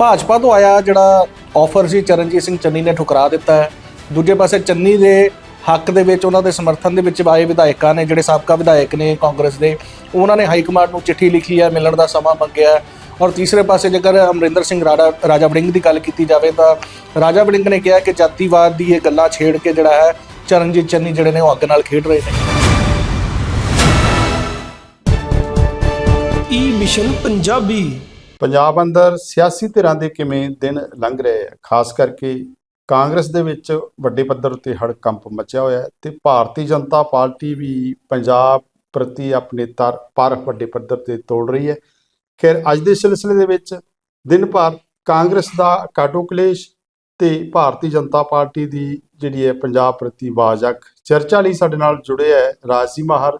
ਭਾਜਪਾ ਤੋਂ ਆਇਆ ਜਿਹੜਾ ਆਫਰ ਸੀ, ਚਰਨਜੀਤ ਸਿੰਘ ਚੰਨੀ ਨੇ ਠੁਕਰਾ ਦਿੱਤਾ ਹੈ। ਦੂਜੇ ਪਾਸੇ ਚੰਨੀ ਦੇ ਹੱਕ ਦੇ ਵਿੱਚ ਉਹਨਾਂ ਦੇ ਸਮਰਥਨ ਦੇ ਵਿੱਚ ਆਏ ਵਿਧਾਇਕਾਂ ਨੇ, ਜਿਹੜੇ ਸਾਬਕਾ ਵਿਧਾਇਕ ਨੇ ਕਾਂਗਰਸ ਦੇ, ਉਹਨਾਂ ਨੇ ਹਾਈ ਕਮਾਂਡ ਨੂੰ ਚਿੱਠੀ ਲਿਖੀ ਹੈ, ਮਿਲਣ ਦਾ ਸਮਾਂ ਮੰਗਿਆ ਔਰ ਤੀਸਰੇ ਪਾਸੇ ਜੇਕਰ ਅਮਰਿੰਦਰ ਸਿੰਘ ਰਾੜਾ, ਰਾਜਾ ਵੜਿੰਗ ਦੀ ਗੱਲ ਕੀਤੀ ਜਾਵੇ ਤਾਂ ਰਾਜਾ ਵੜਿੰਗ ਨੇ ਕਿਹਾ ਕਿ ਜਾਤੀਵਾਦ ਦੀ ਇਹ ਗੱਲਾਂ ਛੇੜ ਕੇ ਜਿਹੜਾ ਹੈ ਚਰਨਜੀਤ ਚੰਨੀ ਜਿਹੜੇ ਨੇ ਉਹ ਅੱਗ ਨਾਲ ਖੇਡ ਰਹੇ ਨੇ। ਈ ਮਿਸ਼ਨ ਪੰਜਾਬੀ ਪੰਜਾਬ ਅੰਦਰ ਸਿਆਸੀ ਧਿਰਾਂ ਦੇ ਕਿਵੇਂ ਦਿਨ ਲੰਘ ਰਹੇ ਆ? ਖਾਸ ਕਰਕੇ ਕਾਂਗਰਸ ਦੇ ਵਿੱਚ ਵੱਡੇ ਪੱਧਰ ਉੱਤੇ ਹੜਕੰਪ ਮਚਿਆ ਹੋਇਆ ਹੈ ਤੇ ਭਾਰਤੀ ਜਨਤਾ ਪਾਰਟੀ ਵੀ ਪੰਜਾਬ ਪ੍ਰਤੀ ਆਪਣੇ ਤਰ, ਪਰ ਵੱਡੇ ਪੱਧਰ ਤੇ ਤੋੜ ਰਹੀ ਹੈ। ਖੈਰ, ਅੱਜ ਦੇ ਸਿਲਸਿਲੇ ਦੇ ਵਿੱਚ ਦਿਨ ਭਰ ਕਾਂਗਰਸ ਦਾ ਕਾਟੋ ਕਲੇਸ਼ ਤੇ ਭਾਰਤੀ ਜਨਤਾ ਪਾਰਟੀ ਦੀ ਜਿਹੜੀ ਹੈ ਪੰਜਾਬ ਪ੍ਰਤੀ ਵਾਜਕ ਚਰਚਾ ਲਈ ਸਾਡੇ ਨਾਲ ਜੁੜੇ ਹੈ ਰਾਜਸੀ ਮਾਹਰ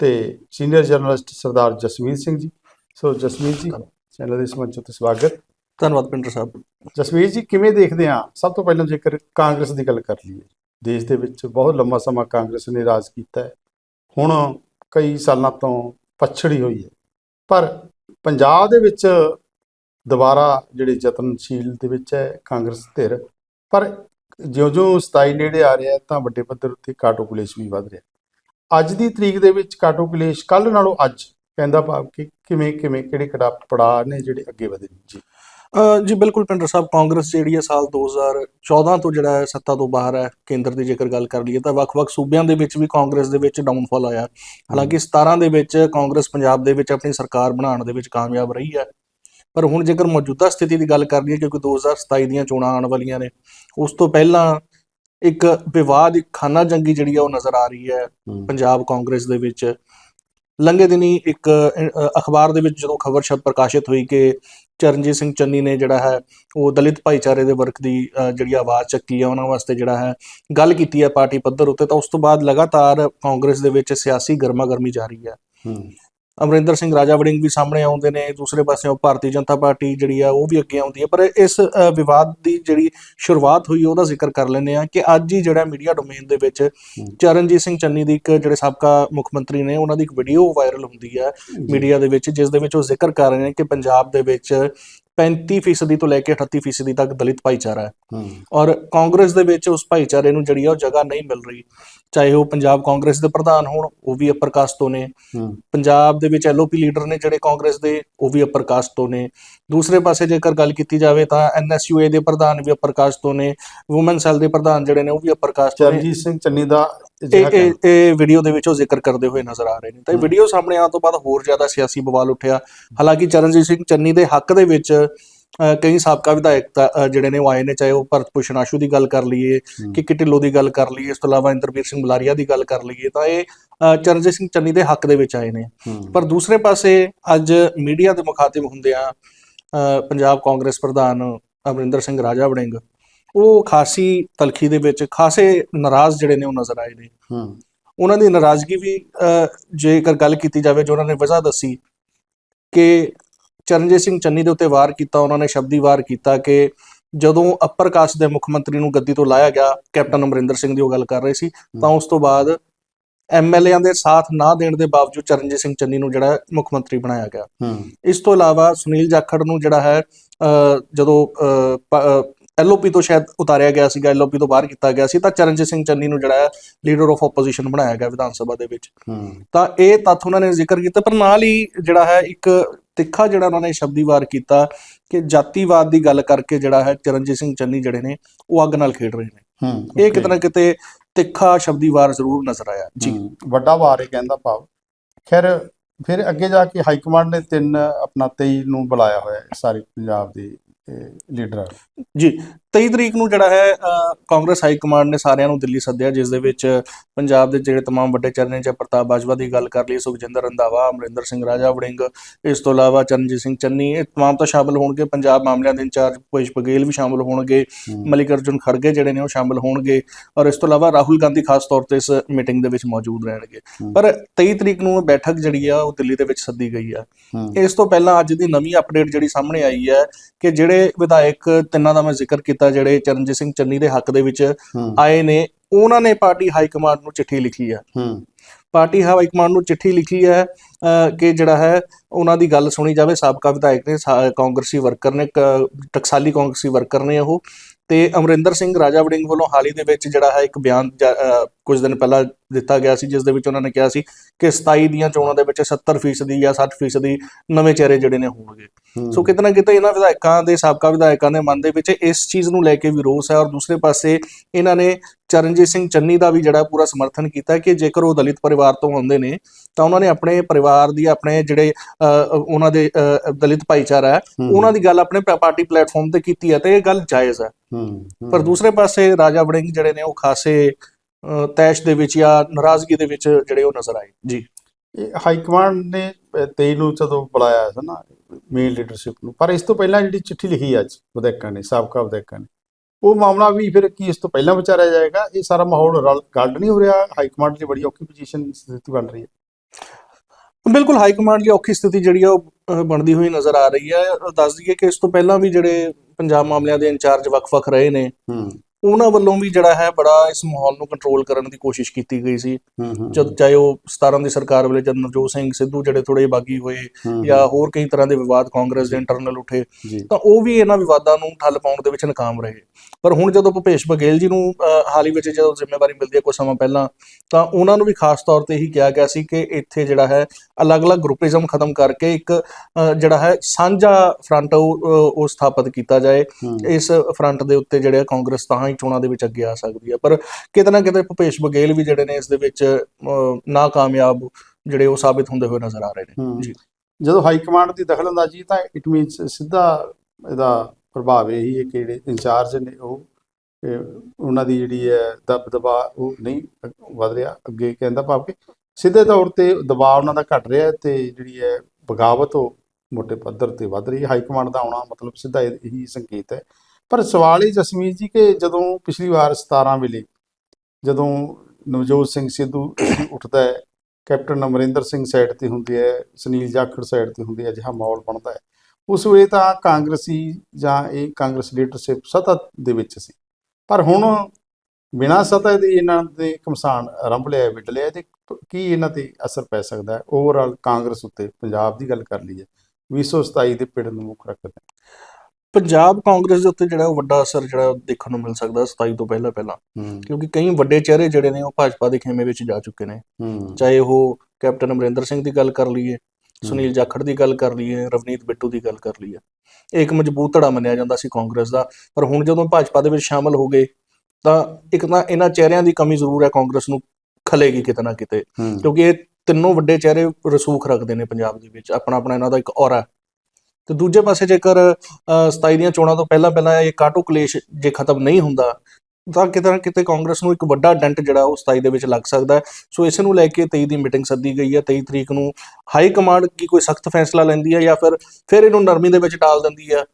ਤੇ senior journalist Sardar Jasvir Singh ji. So Jasvir ਜੀ ਚੈਨਲ ਦੇ ਮੰਚ ਉੱਤੇ ਸਵਾਗਤ। ਧੰਨਵਾਦ ਪਿੰਡਰ ਸਾਹਿਬ। ਜਸਵੀਰ ਜੀ ਕਿਵੇਂ ਦੇਖਦੇ ਆ? ਸਭ ਤੋਂ ਪਹਿਲਾਂ ਜੇਕਰ ਕਾਂਗਰਸ ਦੀ ਗੱਲ ਕਰ ਲਈਏ ਦੇਸ਼ ਦੇ ਵਿੱਚ ਬਹੁਤ ਲੰਮਾ ਸਮਾਂ ਕਾਂਗਰਸ ਨੇ ਰਾਜ ਕੀਤਾ ਹੈ। ਹੁਣ ਕਈ ਸਾਲਾਂ ਤੋਂ ਪਛੜੀ ਹੋਈ ਹੈ। ਪਰ ਪੰਜਾਬ ਦੇ ਵਿੱਚ ਦੁਬਾਰਾ ਜਿਹੜੇ ਯਤਨਸ਼ੀਲ ਦੇ ਵਿੱਚ ਹੈ ਕਾਂਗਰਸ ਧਿਰ ਪਰ ਜਿਉਂ-ਜਿਉਂ 27 ਨੇੜੇ ਆ ਰਿਹਾ ਤਾਂ ਵੱਡੇ ਪੱਧਰ ਉੱਤੇ ਕਾਟੋ ਕਲੇਸ਼ ਵੀ ਵੱਧ ਰਿਹਾ ਅੱਜ ਦੀ ਤਰੀਕ ਦੇ ਵਿੱਚ ਕਾਟੋ ਕਲੇਸ਼ ਕੱਲ ਨਾਲੋਂ ਅੱਜ ਕਹਿੰਦਾ ਭਾਵ ਕਿ ਕਿਵੇਂ ਕਿਵੇਂ ਕਿਹੜੇ ਕਿਹੜਾ ਪੜਾਅ ਨੇ ਜਿਹੜੇ ਅੱਗੇ ਵਧੇ? ਜੀ। ਜੀ ਬਿਲਕੁਲ ਪਿੰਡਰ ਸਾਹਿਬ ਕਾਂਗਰਸ ਜਿਹੜੀ ਹੈ ਸਾਲ 2014 ਤੋਂ ਜਿਹੜਾ ਹੈ ਸੱਤਾ ਤੋਂ ਬਾਹਰ ਹੈ ਕੇਂਦਰ ਦੀ ਜੇਕਰ ਗੱਲ ਕਰ ਲਈਏ ਤਾਂ ਵੱਖ-ਵੱਖ ਸੂਬਿਆਂ ਦੇ ਵਿੱਚ ਵੀ ਕਾਂਗਰਸ ਦੇ ਵਿੱਚ ਡਾਊਨਫਾਲ ਆਇਆ। ਹਾਲਾਂਕਿ 17 ਦੇ ਵਿੱਚ ਕਾਂਗਰਸ ਪੰਜਾਬ ਦੇ ਵਿੱਚ ਆਪਣੀ ਸਰਕਾਰ ਬਣਾਉਣ ਦੇ ਵਿੱਚ ਕਾਮਯਾਬ ਰਹੀ ਹੈ। ਪਰ ਹੁਣ ਜੇਕਰ ਮੌਜੂਦਾ ਸਥਿਤੀ ਦੀ ਗੱਲ ਕਰ ਲਈਏ ਕਿਉਂਕਿ 2027 ਦੀਆਂ ਚੋਣਾਂ ਆਉਣ ਵਾਲੀਆਂ ਨੇ ਉਸ ਤੋਂ ਪਹਿਲਾਂ ਇੱਕ ਵਿਵਾਦ ਇੱਕ ਖਾਨਾ ਜੰਗੀ ਜਿਹੜੀ ਹੈ ਉਹ ਨਜ਼ਰ ਆ ਰਹੀ ਹੈ। ਪੰਜਾਬ ਕਾਂਗਰਸ ਦੇ ਵਿੱਚ। ਲੰਘੇ ਦਿਨੀ ਇੱਕ ਅਖਬਾਰ ਦੇ ਵਿੱਚ ਜਦੋਂ ਖਬਰ ਛਪ ਪ੍ਰਕਾਸ਼ਿਤ ਹੋਈ ਕਿ ਚਰਨਜੀਤ ਸਿੰਘ ਚੰਨੀ ਨੇ ਜਿਹੜਾ ਹੈ ਉਹ ਦਲਿਤ ਭਾਈਚਾਰੇ ਦੇ ਵਰਗ ਦੀ ਅ, ਜਿਹੜੀ ਆਵਾਜ਼ ਚੱਕੀ ਹੈ ਉਹਨਾਂ ਵਾਸਤੇ ਜਿਹੜਾ ਹੈ ਗੱਲ ਕੀਤੀ ਹੈ ਪਾਰਟੀ ਪੱਧਰ ਉੱਤੇ ਤਾਂ ਉਸ ਤੋਂ ਬਾਅਦ ਲਗਾਤਾਰ ਕਾਂਗਰਸ ਦੇ ਵਿੱਚ ਸਿਆਸੀ ਗਰਮਾ-ਗਰਮੀ ਜਾਰੀ ਹੈ। ਅਮਰਿੰਦਰ ਸਿੰਘ ਰਾਜਾ ਵੜਿੰਗ ਵੀ ਸਾਹਮਣੇ ਆਉਂਦੇ ਨੇ ਦੂਸਰੇ ਪਾਸੇ ਭਾਰਤੀ ਜਨਤਾ ਪਾਰਟੀ ਜਿਹੜੀ ਆ ਉਹ ਵੀ ਅੱਗੇ ਆਉਂਦੀ ਹੈ। ਪਰ ਇਸ ਵਿਵਾਦ ਦੀ ਜਿਹੜੀ ਸ਼ੁਰੂਆਤ ਹੋਈ ਉਹਦਾ ਜ਼ਿਕਰ ਕਰ ਲੈਂਦੇ ਆ ਕਿ ਅੱਜ ਹੀ ਜਿਹੜਾ ਮੀਡੀਆ ਡੋਮੇਨ ਦੇ ਵਿੱਚ ਚਰਨਜੀਤ ਸਿੰਘ ਚੰਨੀ ਦੀ ਇੱਕ ਜਿਹੜੇ ਸਾਬਕਾ ਮੁੱਖ ਮੰਤਰੀ ਨੇ ਉਹਨਾਂ ਦੀ ਇੱਕ ਵੀਡੀਓ ਵਾਇਰਲ ਹੁੰਦੀ ਹੈ ਮੀਡੀਆ ਦੇ ਵਿੱਚ ਜਿਸ ਦੇ ਵਿੱਚ ਉਹ ਜ਼ਿਕਰ ਕਰ ਰਹੇ ਨੇ ਕਿ ਪੰਜਾਬ ਦੇ ਵਿੱਚ 35% ਤੋਂ ਲੈ ਕੇ 38% ਤੱਕ ਦਲਿਤ ਭਾਈਚਾਰਾ ਹੈ। ਹੂੰ। ਔਰ ਕਾਂਗਰਸ ਦੇ ਵਿੱਚ ਉਸ ਭਾਈਚਾਰੇ ਨੂੰ ਜਿਹੜੀ ਆ ਉਹ ਜਗ੍ਹਾ ਨਹੀਂ ਮਿਲ ਰਹੀ। ਚਾਹੇ ਉਹ ਪੰਜਾਬ ਕਾਂਗਰਸ ਦੇ ਪ੍ਰਧਾਨ ਹੋਣ ਉਹ ਵੀ ਅਪਰ ਕਾਸਟ ਤੋਂ ਨੇ ਪੰਜਾਬ ਦੇ ਵਿੱਚ ਐਲਓਪੀ ਲੀਡਰ ਨੇ ਜਿਹੜੇ ਕਾਂਗਰਸ ਦੇ ਉਹ ਵੀ ਅਪਰ ਕਾਸਟ ਤੋਂ ਨੇ। ਦੂਸਰੇ ਪਾਸੇ ਜੇਕਰ ਗੱਲ ਕੀਤੀ ਜਾਵੇ ਤਾਂ ਐਨਐਸਯੂਏ ਦੇ ਪ੍ਰਧਾਨ ਵੀ ਅਪਰ ਕਾਸਟ ਤੋਂ ਨੇ ਔਮਨ ਸੈਲ ਦੇ ਪ੍ਰਧਾਨ ਜਿਹੜੇ ਨੇ ਉਹ ਵੀ ਅਪਰ ਕਾਸਟ ਤੋਂ ਨੇ। ਚਰਨਜੀਤ ਸਿੰਘ ਚੰਨੀ ਦਾ ਇਹ ਇਹ ਵੀਡੀਓ ਦੇ ਵਿੱਚ ਉਹ ਜ਼ਿਕਰ ਕਰਦੇ ਹੋਏ ਨਜ਼ਰ ਆ ਰਹੇ ਨੇ। ਤਾਂ ਇਹ। ਵੀਡੀਓ ਸਾਹਮਣੇ ਆਉਣ ਤੋਂ ਬਾਅਦ ਹੋਰ ਜ਼ਿਆਦਾ ਸਿਆਸੀ ਬਵਾਲ ਉੱਠਿਆ। ਹਾਲਾਂਕਿ ਚਰਨਜੀਤ ਸਿੰਘ ਚੰਨੀ ਦੇ ਹੱਕ ਦੇ ਵਿੱਚ ਕਈ ਸਾਬਕਾ ਵਿਧਾਇਕ ਜਿਹੜੇ ਨੇ ਉਹ ਆਏ ਨੇ ਚਾਹੇ ਉਹ ਭਰਤ ਭੂਸ਼ਣ ਆਸ਼ੂ ਦੀ ਗੱਲ ਕਰ ਲਈਏ ਹਮ। ਕਿ ਢਿੱਲੋਂ ਦੀ ਗੱਲ ਕਰ ਲਈਏ ਇਸ ਤੋਂ ਇਲਾਵਾ ਇੰਦਰਬੀਰ ਸਿੰਘ ਬੁਲਾਰੀਆ ਦੀ ਗੱਲ ਕਰ ਲਈਏ ਤਾਂ ਇਹ ਚਰਨਜੀਤ ਸਿੰਘ ਚੰਨੀ ਦੇ ਹੱਕ ਦੇ ਵਿੱਚ ਆਏ ਨੇ। ਪਰ ਦੂਸਰੇ ਪਾਸੇ ਅੱਜ ਮੀਡੀਆ ਦੇ ਮੁਖਾਤਿਬ ਹੁੰਦਿਆਂ ਅ, ਪੰਜਾਬ ਕਾਂਗਰਸ ਪ੍ਰਧਾਨ ਅਮਰਿੰਦਰ ਸਿੰਘ ਰਾਜਾ ਵੜਿੰਗ ਉਹ ਖਾਸੀ ਤਲਖੀ ਦੇ ਵਿੱਚ ਖਾਸੇ ਨਾਰਾਜ਼ ਜਿਹੜੇ ਨੇ ਉਹ ਨਜ਼ਰ ਆਏ ਨੇ। ਉਹਨਾਂ ਦੀ ਨਾਰਾਜ਼ਗੀ ਵੀ ਜੇਕਰ ਗੱਲ ਕੀਤੀ ਜਾਵੇ ਜੋ ਉਹਨਾਂ ਨੇ ਵਜ੍ਹਾ ਦੱਸੀ ਕਿ ਚਰਨਜੀਤ ਸਿੰਘ ਚੰਨੀ ਦੇ ਉੱਤੇ ਵਾਰ ਕੀਤਾ ਉਹਨਾਂ ਨੇ ਸ਼ਬਦੀ ਵਾਰ ਕੀਤਾ ਕਿ ਜਦੋਂ ਅਪਰ ਕਾਸਟ ਦੇ ਮੁੱਖ ਮੰਤਰੀ ਨੂੰ ਗੱਦੀ ਤੋਂ ਲਾਇਆ ਗਿਆ ਕੈਪਟਨ ਅਮਰਿੰਦਰ ਸਿੰਘ ਦੀ ਉਹ ਗੱਲ ਕਰ ਰਹੇ ਸੀ ਤਾਂ ਉਸ ਤੋਂ ਬਾਅਦ ਐਮਐਲਏਆਂ ਦੇ ਸਾਥ ਨਾ ਦੇਣ ਦੇ ਬਾਵਜੂਦ ਚਰਨਜੀਤ ਸਿੰਘ ਚੰਨੀ ਨੂੰ ਜਿਹੜਾ ਮੁੱਖ ਮੰਤਰੀ ਬਣਾਇਆ ਗਿਆ। ਇਸ ਤੋਂ ਇਲਾਵਾ ਸੁਨੀਲ ਜਾਖੜ ਨੂੰ ਜਿਹੜਾ ਹੈ ਜਦੋਂ ਐਲਓਪੀ ਤੋਂ ਸ਼ਾਇਦ ਉਤਾਰਿਆ ਗਿਆ ਸੀਗਾ ਐਲਓਪੀ ਤੋਂ ਬਾਹਰ ਕੀਤਾ ਗਿਆ ਸੀ ਤਾਂ ਚਰਨਜੀਤ ਸਿੰਘ ਚੰਨੀ ਨੂੰ ਜਿਹੜਾ ਹੈ ਲੀਡਰ ਆਫ ਆਪੋਜੀਸ਼ਨ ਬਣਾਇਆ ਗਿਆ ਵਿਧਾਨ ਸਭਾ ਦੇ ਵਿੱਚ। ਤਾਂ ਇਹ ਤੱਥ ਉਹਨਾਂ ਨੇ ਜ਼ਿਕਰ ਕੀਤਾ ਪਰ ਨਾਲ ਹੀ ਜਿਹੜਾ ਹੈ ਇੱਕ ਤਿੱਖਾ ਜਿਹੜਾ ਉਹਨਾਂ ਨੇ ਸ਼ਬਦੀ ਵਾਰ ਕੀਤਾ ਕਿ ਜਾਤੀਵਾਦ ਦੀ ਗੱਲ ਕਰਕੇ ਜਿਹੜਾ ਹੈ ਚਰਨਜੀਤ ਸਿੰਘ ਚੰਨੀ ਜਿਹੜੇ ਨੇ ਉਹ ਅੱਗ ਨਾਲ ਖੇਡ ਰਹੇ ਨੇ। ਹੂੰ ਇਹ ਕਿਤੇ ਨਾ ਕਿਤੇ ਤਿੱਖਾ ਸ਼ਬਦੀ ਵਾਰ ਜ਼ਰੂਰ ਨਜ਼ਰ ਆਇਆ। ਜੀ। ਵੱਡਾ ਵਾਰ ਇਹ ਕਹਿੰਦਾ ਭਾਵ। ਖੈਰ ਫਿਰ ਅੱਗੇ ਜਾ ਕੇ ਹਾਈ ਕਮਾਂਡ ਨੇ ਤਿੰਨ ਆਪਣਾ 23 ਨੂੰ ਬੁਲਾਇਆ ਹੋਇਆ ਸਾਰੇ ਪੰਜਾਬ ਦੇ ਲੀਡਰ ਜੀ ਤੇਈ ਤਰੀਕ ਨੂੰ ਜਿਹੜਾ ਹੈ ਕਾਂਗਰਸ ਹਾਈ ਕਮਾਂਡ ਨੇ ਸਾਰਿਆਂ ਨੂੰ ਦਿੱਲੀ ਸੱਦਿਆ ਜਿਸ ਦੇ ਵਿੱਚ ਪੰਜਾਬ ਦੇ ਜਿਹੜੇ ਤਮਾਮ ਵੱਡੇ ਚਰਨੇ ਚ ਪ੍ਰਤਾਪ ਬਾਜਵਾ ਦੀ ਗੱਲ ਕਰ ਲਈ ਸੁਖਜਿੰਦਰ ਰੰਦਾਵਾ ਅਮਰਿੰਦਰ ਸਿੰਘ ਰਾਜਾ ਵੜਿੰਗ ਇਸ ਤੋਂ ਇਲਾਵਾ ਚਰਨਜੀਤ ਸਿੰਘ ਚੰਨੀ ਇਹ ਤਮਾਮ ਤਾਂ ਸ਼ਾਮਲ ਹੋਣਗੇ ਪੰਜਾਬ ਮਾਮਲਿਆਂ ਦੇ ਇੰਚਾਰਜ ਭੁਪੇਸ਼ ਬਗੇਲ ਵੀ ਸ਼ਾਮਲ ਹੋਣਗੇ ਮਲਿਕ ਅਰਜੁਨ ਖੜਗੇ ਜਿਹੜੇ ਨੇ ਉਹ ਸ਼ਾਮਲ ਹੋਣਗੇ ਔਰ ਇਸ ਤੋਂ ਇਲਾਵਾ ਰਾਹੁਲ ਗਾਂਧੀ ਖਾਸ ਤੌਰ ਤੇ ਇਸ ਮੀਟਿੰਗ ਦੇ ਵਿੱਚ ਮੌਜੂਦ ਰਹਿਣਗੇ। ਪਰ 23 ਤਰੀਕ ਨੂੰ ਬੈਠਕ ਜਿਹੜੀ ਆ ਉਹ ਦਿੱਲੀ ਦੇ ਵਿੱਚ ਸੱਦੀ ਗਈ ਆ। ਇਸ ਤੋਂ ਪਹਿਲਾਂ ਅੱਜ ਦੀ ਨਵੀਂ ਅਪਡੇਟ ਜਿਹੜੀ ਸਾਹਮਣੇ ਆਈ ਹੈ ਕਿ ਜਿਹੜੇ ਵਿਧਾਇਕ ਤਿੰਨਾਂ ਦਾ ਮੈਂ ਜ਼ਿਕਰ ਕੀਤਾ ਜਿਹੜੇ ਚਰਨਜੀਤ ਸਿੰਘ ਚੰਨੀ ਦੇ ਹੱਕ ਦੇ ਵਿੱਚ ਆਏ ਨੇ ਉਹਨਾਂ ਨੇ ਪਾਰਟੀ ਹਾਈ ਕਮਾਂਡ ਨੂੰ ਚਿੱਠੀ ਲਿਖੀ ਹੂੰ। ਪਾਰਟੀ ਹਾਈ ਕਮਾਂਡ ਨੂੰ ਚਿੱਠੀ ਲਿਖੀ ਹੈ ਕਿ ਜਿਹੜਾ ਹੈ ਉਹਨਾਂ ਦੀ ਗੱਲ ਸੁਣੀ ਜਾਵੇ ਸਾਬਕਾ ਵਿਧਾਇਕ ਨੇ ਕਾਂਗਰਸੀ ਵਰਕਰ ਨੇ ਟਕਸਾਲੀ ਕਾਂਗਰਸੀ ਵਰਕਰ ਨੇ ਉਹ ਤੇ ਅਮਰਿੰਦਰ ਸਿੰਘ ਰਾਜਾ ਵੜਿੰਗ ਵੱਲੋਂ ਹਾਲ ਦੇ ਵਿੱਚ ਜਿਹੜਾ ਹੈ ਇੱਕ ਬਿਆਨ ਕੁਝ ਦਿਨ ਪਹਿਲਾਂ ਦਿੱਤਾ ਗਿਆ ਸੀ ਜਿਸ ਦੇ ਵਿੱਚ ਉਹਨਾਂ ਨੇ ਕਿਹਾ ਸੀ ਕਿ 27 ਦੀਆਂ ਚੋਣਾਂ ਦੇ ਵਿੱਚ 70% ਜਾਂ 60% ਨਵੇਂ ਚਿਹਰੇ ਜਿਹੜੇ ਨੇ ਹੋਣਗੇ। ਸੋ ਕਿਤੇ ਨਾ ਕਿਤੇ ਇਹਨਾਂ ਵਿਧਾਇਕਾਂ ਦੇ ਸਾਬਕਾ ਵਿਧਾਇਕਾਂ ਦੇ ਮਨ ਦੇ ਵਿੱਚ ਇਸ ਚੀਜ਼ ਨੂੰ ਲੈ ਕੇ ਵੀ ਰੋਸ ਹੈ ਔਰ ਦੂਸਰੇ ਪਾਸੇ ਇਹਨਾਂ ਨੇ ਚਰਨਜੀਤ ਸਿੰਘ ਚੰਨੀ ਦਾ ਵੀ ਜਿਹੜਾ ਪੂਰਾ ਸਮਰਥਨ ਕੀਤਾ ਕਿ ਜੇਕਰ ਉਹ ਦਲਿਤ ਪਰਿਵਾਰ ਤੋਂ ਆਉਂਦੇ ਨੇ ਤਾਂ ਉਹਨਾਂ ਨੇ ਆਪਣੇ ਪਰਿਵਾਰ ਦੀ ਆਪਣੇ ਜਿਹੜੇ ਉਹਨਾਂ ਦੇ ਦਲਿਤ ਭਾਈਚਾਰਾ ਹੈ। ਉਹਨਾਂ ਦੀ ਗੱਲ ਆਪਣੇ ਪਾਰਟੀ ਪਲੇਟਫਾਰਮ ਤੇ ਕੀਤੀ ਹੈ ਤੇ ਇਹ ਗੱਲ ਜਾਇਜ਼ ਹੈ। ਪਰ ਦੂਸਰੇ ਪਾਸੇ ਰਾਜਾ ਵੜਿੰਗ ਜਿਹੜੇ ਨੇ ਉਹ ਖਾਸੇ ਤੈਸ਼ ਦੇ ਵਿੱਚ ਜਾਂ ਨਾਰਾਜ਼ਗੀ ਦੇ ਵਿੱਚ ਜਿਹੜੇ ਉਹ ਨਜ਼ਰ ਆਏ। ਜੀ। ਇਹ ਹਾਈ ਕਮਾਂਡ ਨੇ ਅਹ, 23 ਨੂੰ ਜਦੋਂ ਬੁਲਾਇਆ ਸੀ ਨਾ ਮੇਨ ਲੀਡਰਸ਼ਿਪ ਨੂੰ ਪਰ ਇਸ ਤੋਂ ਪਹਿਲਾਂ ਜਿਹੜੀ ਚਿੱਠੀ ਲਿਖੀ ਅੱਜ ਵਿਧਾਇਕਾਂ ਨੇ ਸਾਬਕਾ ਵਿਧਾਇਕਾਂ ਨੇ ਉਹ ਮਾਮਲਾ ਵੀ ਫਿਰ ਕੀ ਇਸ ਤੋਂ ਪਹਿਲਾਂ ਵਿਚਾਰਿਆ ਜਾਏਗਾ? ਇਹ ਸਾਰਾ ਮਾਹੌਲ ਰਲ- ਗੱਡ ਨਹੀਂ ਹੋ ਰਿਹਾ। ਹਾਈ ਕਮਾਂਡ ਦੀ ਬੜੀ ਔਖੀ ਪੋਜੀਸ਼ਨ ਸਥਿਤੀ ਬਣ ਰਹੀ ਹੈ। ਬਿਲਕੁਲ ਹਾਈ ਕਮਾਂਡ ਦੀ ਔਖੀ ਸਥਿਤੀ ਜਿਹੜੀ ਆ ਉਹ ਬਣਦੀ ਹੋਈ ਨਜ਼ਰ ਆ ਰਹੀ ਹੈ। ਦੱਸ ਦਈਏ ਕਿ ਇਸ ਤੋਂ ਪਹਿਲਾਂ ਵੀ ਜਿਹੜੇ ਪੰਜਾਬ ਮਾਮਲਿਆਂ ਦੇ ਇੰਚਾਰਜ ਵੱਖ-ਵੱਖ ਰਹੇ ਨੇ ਹੂੰ। ਉਹਨਾਂ ਵੱਲੋਂ ਵੀ ਜਿਹੜਾ ਹੈ ਬੜਾ ਇਸ ਮਾਹੌਲ ਨੂੰ ਕੰਟਰੋਲ ਕਰਨ ਦੀ ਕੋਸ਼ਿਸ਼ ਕੀਤੀ ਗਈ ਸੀ। ਜਦ ਚਾਹੇ ਉਹ 17 ਦੀ ਸਰਕਾਰ ਵੇਲੇ ਜਦ ਨਵਜੋਤ ਸਿੰਘ ਸਿੱਧੂ ਜਿਹੜੇ ਥੋੜੇ ਬਾਗੀ ਹੋਏ ਜਾਂ ਹੋਰ ਕਈ ਤਰ੍ਹਾਂ ਦੇ ਵਿਵਾਦ ਕਾਂਗਰਸ ਦੇ ਇੰਟਰਨਲ ਉੱਠੇ ਤਾਂ ਉਹ ਵੀ ਇਹਨਾਂ ਵਿਵਾਦਾਂ ਨੂੰ ਠੱਲ ਪਾਉਣ ਦੇ ਵਿੱਚ ਨਾਕਾਮ ਰਹੇ। ਪਰ ਹੁਣ ਜਦੋਂ ਭੁਪੇਸ਼ ਬਘੇਲ ਜੀ ਨੂੰ ਹਾਲ ਵਿੱਚ ਜਦੋਂ ਜ਼ਿੰਮੇਵਾਰੀ ਮਿਲਦੀ ਹੈ ਕੁਝ ਸਮਾਂ ਪਹਿਲਾਂ ਤਾਂ ਉਹਨਾਂ ਨੂੰ ਵੀ ਖਾਸ ਤੌਰ ਤੇ ਹੀ ਕਿਹਾ ਗਿਆ ਸੀ ਕਿ ਇੱਥੇ ਜਿਹੜਾ ਹੈ ਅਲੱਗ-ਅਲੱਗ ਗਰੁੱਪਿਜ਼ਮ ਖਤਮ ਕਰਕੇ ਇੱਕ ਜਿਹੜਾ ਹੈ ਸਾਂਝਾ ਫਰੰਟ ਉਹ ਸਥਾਪਿਤ ਕੀਤਾ ਜਾਏ। ਇਸ ਫਰੰਟ ਦੇ ਉੱਤੇ ਜਿਹੜੇ ਕਾਂਗਰਸ ਤਾਂ ਹੀ ਚੋਣਾਂ ਦੇ ਵਿੱਚ ਅੱਗੇ ਆ ਸਕਦੀ ਹੈ ਪਰ ਕਿਤੇ ਨਾ ਕਿਤੇ ਭੁਪੇਸ਼ ਬਘੇਲ ਵੀ ਜਿਹੜੇ ਨੇ ਇਸ ਦੇ ਵਿੱਚ ਨਾਕਾਮਯਾਬ ਜਿਹੜੇ ਉਹ ਸਾਬਿਤ ਹੁੰਦੇ ਹੋਏ ਨਜ਼ਰ ਆ ਰਹੇ ਨੇ। ਹੂੰ। ਜੀ। ਜਦੋਂ ਹਾਈ ਕਮਾਂਡ ਦੀ ਦਖਲਅੰਦਾਜ਼ੀ ਤਾਂ ਇਟ ਮੀਨਸ ਸਿੱਧਾ ਇਹਦਾ ਪ੍ਰਭਾਵ ਇਹੀ ਹੈ ਕਿ ਜਿਹੜੇ ਇੰਚਾਰਜ ਨੇ ਉਹ ਉਹਨਾਂ ਦੀ ਜਿਹੜੀ ਹੈ ਦਬਦਬਾ ਉਹ ਨਹੀਂ ਵਧ ਰਿਹਾ ਅੱਗੇ ਕਹਿੰਦਾ ਭਾਵ ਕਿ ਸਿੱਧੇ ਤੌਰ ਤੇ ਦਬਾਅ ਉਹਨਾਂ ਦਾ ਘਟ ਰਿਹਾ ਹੈ ਤੇ ਜਿਹੜੀ ਹੈ ਬਗਾਵਤ ਉਹ ਮੋٹے ਪੱਧਰ ਤੇ ਵੱਧ ਰਹੀ ਹੈ। ਹਾਈ ਕਮਾਂਡ ਦਾ ਆਉਣਾ ਮਤਲਬ ਸਿੱਧਾ ਇਹੀ ਸੰਕੇਤ ਹੈ ਪਰ ਸਵਾਲ ਇਹ ਜਸਮੀਰ ਜੀ ਕਿ ਜਦੋਂ ਪਿਛਲੀ ਵਾਰ 17 ਵੇਲੇ ਜਦੋਂ ਨਵਜੋਤ ਸਿੰਘ ਸਿੱਧੂ ਉੱਠਦਾ ਹੈ, ਕੈਪਟਨ ਅਮਰਿੰਦਰ ਸਿੰਘ ਸਾਈਡ ਤੇ ਹੁੰਦੇ ਹੈ, ਸੁਨੀਲ ਜਾਖੜ ਸਾਈਡ ਤੇ ਹੁੰਦੇ ਹੈ, ਅਜਿਹਾ ਮਾਹੌਲ ਬਣਦਾ ਹੈ, ਉਸ ਵੇਲੇ ਤਾਂ ਕਾਂਗਰਸੀ ਜਾਂ ਇਹ ਕਾਂਗਰਸ ਲੀਡਰਸ਼ਿਪ ਸਤਤ ਦੇ ਵਿੱਚ ਸੀ। ਪਰ ਹੁਣ ਬਿਨਾਂ ਸਤਤ ਦੇ ਇਹਨਾਂ ਦੇ ਕਮਸਾਨ ਆਰੰਭ ਲਿਆ, ਵਿੱਢ ਲਿਆ ਤੇ ਕੀ ਇਹਨਾਂ ਤੇ ਅਸਰ ਪੈ ਸਕਦਾ ਹੈ? ਓਵਰਆਲ ਕਾਂਗਰਸ ਉੱਤੇ ਪੰਜਾਬ ਦੀ ਗੱਲ ਕਰ ਲਈਏ 227 ਦੇ ਪਿੜ ਨੂੰ ਮੁੱਖ ਰੱਖਦੇ ਪੰਜਾਬ ਕਾਂਗਰਸ ਦੇ ਉੱਤੇ ਜਿਹੜਾ ਉਹ ਵੱਡਾ ਅਸਰ ਜਿਹੜਾ ਦੇਖਣ ਨੂੰ ਮਿਲ ਸਕਦਾ 27 ਤੋਂ ਪਹਿਲਾਂ ਪਹਿਲਾਂ। ਕਿਉਂਕਿ ਕਈ ਵੱਡੇ ਚਿਹਰੇ ਜਿਹੜੇ ਨੇ ਉਹ ਭਾਜਪਾ ਦੇ ਖੇਮੇ ਵਿੱਚ ਜਾ ਚੁੱਕੇ ਨੇ। ਚਾਹੇ ਉਹ ਕੈਪਟਨ ਅਮਰਿੰਦਰ ਸਿੰਘ ਦੀ ਗੱਲ ਕਰ ਲਈਏ ਸੁਨੀਲ ਜਾਖੜ ਦੀ ਗੱਲ ਕਰ ਲਈਏ ਰਵਨੀਤ ਬਿੱਟੂ ਦੀ ਗੱਲ ਕਰ ਲਈਏ। ਇਹ ਇੱਕ ਮਜ਼ਬੂਤ ਧੜਾ ਮੰਨਿਆ ਜਾਂਦਾ ਸੀ ਕਾਂਗਰਸ ਦਾ। ਪਰ ਹੁਣ ਜਦੋਂ ਭਾਜਪਾ ਦੇ ਵਿੱਚ ਸ਼ਾਮਲ ਹੋ ਗਏ ਤਾਂ ਇੱਕ ਤਾਂ ਇਹਨਾਂ ਚਿਹਰਿਆਂ ਦੀ ਕਮੀ ਜ਼ਰੂਰ ਹੈ ਕਾਂਗਰਸ ਨੂੰ ਖਲੇਗੀ ਕਿਤੇ ਨਾ ਕਿਤੇ। ਕਿਉਂਕਿ ਇਹ ਤਿੰਨੋਂ ਵੱਡੇ ਚਿਹਰੇ ਰਸੂਖ ਰੱਖਦੇ ਨੇ ਪੰਜਾਬ ਦੇ ਵਿੱਚ। ਆਪਣਾ ਆਪਣਾ ਇਹਨਾਂ ਦਾ ਇੱਕ ਔਰਾ। ਤੇ ਦੂਜੇ ਪਾਸੇ ਜੇਕਰ ਅ, 27 ਦੀਆਂ ਚੋਣਾਂ ਤੋਂ ਪਹਿਲਾਂ ਪਹਿਲਾਂ ਇਹ ਕਾਟੋ ਕਲੇਸ਼ ਜੇ ਖਤਮ ਨਹੀਂ ਹੁੰਦਾ ਤਾਂ ਕਿਤੇ ਨਾ ਕਿਤੇ ਕਾਂਗਰਸ ਨੂੰ ਇੱਕ ਵੱਡਾ ਡੈਂਟ ਜਿਹੜਾ ਉਹ 27 ਦੇ ਵਿੱਚ ਲੱਗ ਸਕਦਾ ਸੋ ਇਸ ਨੂੰ ਲੈ ਕੇ 23 ਦੀ ਮੀਟਿੰਗ ਸੱਦੀ ਗਈ ਹੈ। 23 ਤਰੀਕ ਨੂੰ ਹਾਈ ਕਮਾਂਡ ਕੀ ਕੋਈ ਸਖਤ ਫੈਸਲਾ ਲੈਂਦੀ ਹੈ ਜਾਂ ਫਿਰ ਫਿਰ ਇਹਨੂੰ ਨਰਮੀ ਦੇ ਵਿੱਚ ਟਾਲ ਦਿੰਦੀ ਹੈ।